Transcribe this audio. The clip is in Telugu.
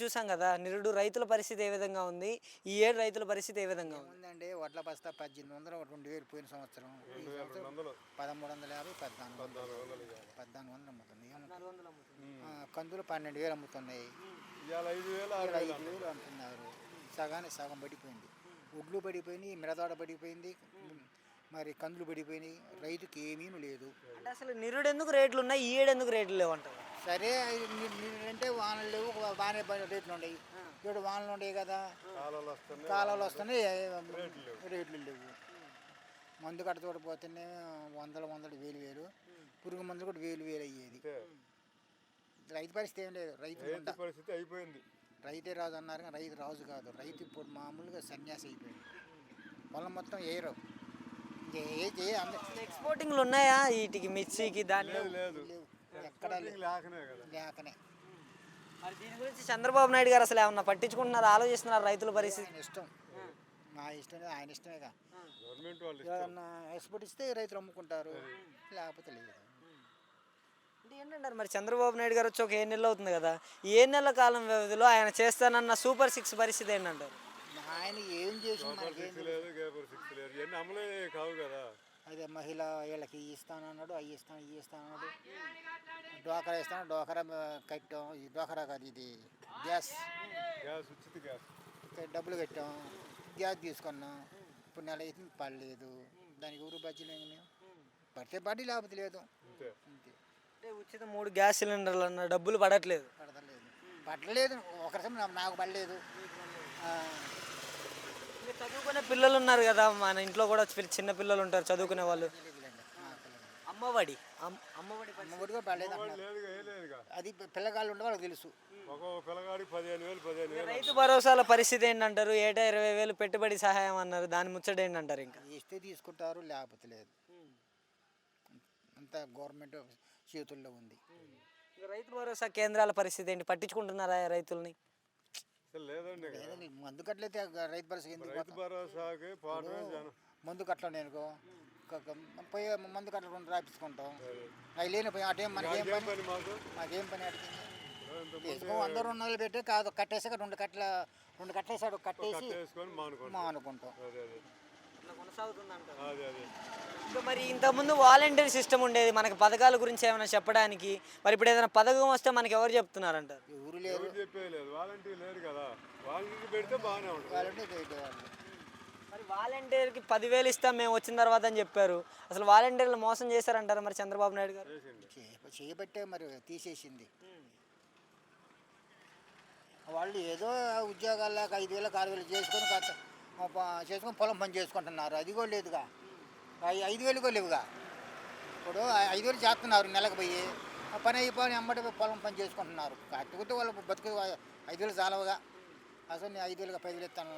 చూసాం కదా నిరుడు రైతుల పరిస్థితి ఏ విధంగా ఉంది? ఈ ఏడు రైతుల పరిస్థితి ఏ విధంగా ఉంది? ఉందండి వడ్ల బస్తా పద్దెనిమిది వందలు రెండు వేలు పోయిన సంవత్సరం. ఈ సంవత్సరం పదమూడు వందల యాభై పద్నాలుగు వందలు. పద్నాలుగు వందలు అమ్ముతుంది ఆ, కందులు పన్నెండు వేలు అమ్ముతున్నాయి. ఇవాళ ఐదు వేలు ఐదు వేలు అమ్ముతున్నారు. సగానికి సగం పడిపోయింది. ఒడ్లు పడిపోయినాయి మిడతాడ పడిపోయింది మరి కందులు పడిపోయినాయి. రైతుకి ఏమీ లేదు. అంటే అసలు నిరుడు ఎందుకు రేట్లు ఉన్నాయి? ఈ ఏడు ఎందుకు రేట్లు లేవు అంటారు సరే అంటే వానలు లేవు బాగానే రేట్లు ఉన్నాయి. ఇప్పుడు వానలు ఉన్నాయి కదా. కాలాలు వస్తున్నాయి కాలాలు వస్తున్నాయి రేట్లు లేవు. మందు కట్టతోటి పోతేనే వందల వందలు వేలు వేలు. పురుగు మందులు కూడా వేలు వేలు అయ్యేది. రైతు పరిస్థితి ఏం లేదు. రైతు పరిస్థితి అయిపోయింది. రైతే రాజు అన్నారు కానీ రైతు రాజు కాదు. రైతు ఇప్పుడు మామూలుగా సన్యాసి అయిపోయింది పొలం మొత్తం ఏరు. ఎక్స్పోర్టింగ్లు ఉన్నాయా? వీటికి మిర్చికి దాని లేదు. ఎక్కడా లేవు లేకనే కదా. లేకనే. మరి దీని గురించి చంద్రబాబు నాయుడు గారు అసలు ఏమన్నా పట్టించుకుంటున్నారు? ఆలోచిస్తున్నారు రైతుల పరిస్థితి? ఇష్టం. నా ఇష్టమే ఆయన ఇష్టమేగా. గవర్నమెంట్ వాళ్ళు ఏదన్నా ఎక్స్పోర్ట్ ఇస్తే రైతులు అమ్ముకుంటారు. లేకపోతే లేదు. అంటే ఏంటంటారు మరి? చంద్రబాబు నాయుడు గారు వచ్చి ఒక ఏ నెలలు అవుతుంది కదా. ఏ నెలల కాలం వ్యవధిలో ఆయన చేస్తానన్న సూపర్ సిక్స్ పరిస్థితి ఏంటంటారు? ఆయన ఏం చేసి మనకేం సిక్స్ లేదు కావు కదా. అదే మహిళ వీళ్ళకి ఇవి ఇస్తానన్నాడు అవి ఇస్తాను ఇవి ఇస్తానన్నాడు డోకరా ఇస్తాను డోకరా కట్టాం ఈ డోకరా కాదు ఇది గ్యాస్. గ్యాస్ ఉచిత గ్యాస్. డబ్బులు కట్టాం గ్యాస్ తీసుకున్నాం. ఇప్పుడు నెల అయితే పడలేదు. దానికి ఊరు బజ్జీలు పడితే పడి లేకపోతే లేదు. అంతే. అంటే ఉచిత మూడు గ్యాస్ సిలిండర్లు అన్న డబ్బులు పడట్లేదు. పడతలేదు. పడలేదు. ఒకరిసం నాకు పడలేదు. చదువుకునే పిల్లలు ఉన్నారు కదా మన ఇంట్లో కూడా చిన్న పిల్లలు ఉంటారు చదువుకునే వాళ్ళు. అమ్మఒడి. అమ్- అమ్మఒడి పరిస్థితి. అమ్మ. ఒడి కూడా పడలేదు అది పిల్లగాళ్ళు ఉండే వాళ్ళకి తెలుసు. రైతు భరోసాల పరిస్థితి ఏంటంటారు ఏటా ఇరవై వేలు పెట్టుబడి సహాయం అన్నారు. దాని ముచ్చట ఏంటంటారు ఇంకా? ఇస్తే తీసుకుంటారు లేకపోతే లేదు. అంతా గవర్నమెంట్ చేతుల్లో ఉంది. రైతు భరోసా కేంద్రాల పరిస్థితి ఏంటి? పట్టించుకుంటున్నారా రైతుల్ని? లేదండి మందు కట్టలైతే రైతు పరిస్థితి ఎందుకు రైతు భరోసాకి మందు కట్టలు నేను పోయి మందు కట్టలు రెండు రాపించుకుంటాం అవి లేని పోయి అటేం మనకేం ఏం పని? మాకు. పని అడిగింది? వంద రెండు వందలు పెట్టి కాదు కట్టేసాక రెండు కట్టల రెండు కట్టేసాడు కట్టేసి వేసుకొని మానుకుంటాం. మరి ఇంతకుముందు వాలంటీర్ సిస్టమ్ ఉండేది మనకి పథకాల గురించి ఏమైనా చెప్పడానికి? మరి ఇప్పుడు ఏదైనా పథకం వస్తే మనకి ఎవరు చెప్తున్నారంటారు? ఎవరు లేరు. ఎవరు చెప్పేయలేదు వాలంటీర్ లేరు కదా. వాలంటీర్ పెడితే బాగానే ఉంటుంది. వాళ్ళంటే చేయటవాళ్ళు మరి వాలంటీర్కి పదివేలు ఇస్తాం మేము వచ్చిన తర్వాత అని చెప్పారు. అసలు వాలంటీర్లు మోసం చేశారంటారు మరి చంద్రబాబు నాయుడు గారు? చేయబట్టే మరి తీసేసింది. వాళ్ళు ఏదో ఉద్యోగాలకు ఐదు వేలకు ఆరు వేలు చేసుకొని చేసుకొని పొలం పని చేసుకుంటున్నారు. అది కూడా లేదుగా. ఐదు వేలు కూడా లేవుగా. ఇప్పుడు ఐదు వేలు చేస్తున్నారు నెలకు పోయి. పని అయిపోయి అమ్మటి పొలం పని చేసుకుంటున్నారు. కట్టుకుంటే వాళ్ళు బతుకు ఐదు వేలు చాలవుగా. అసలు నేను ఐదు వేలుగా పది వేలు ఇస్తాను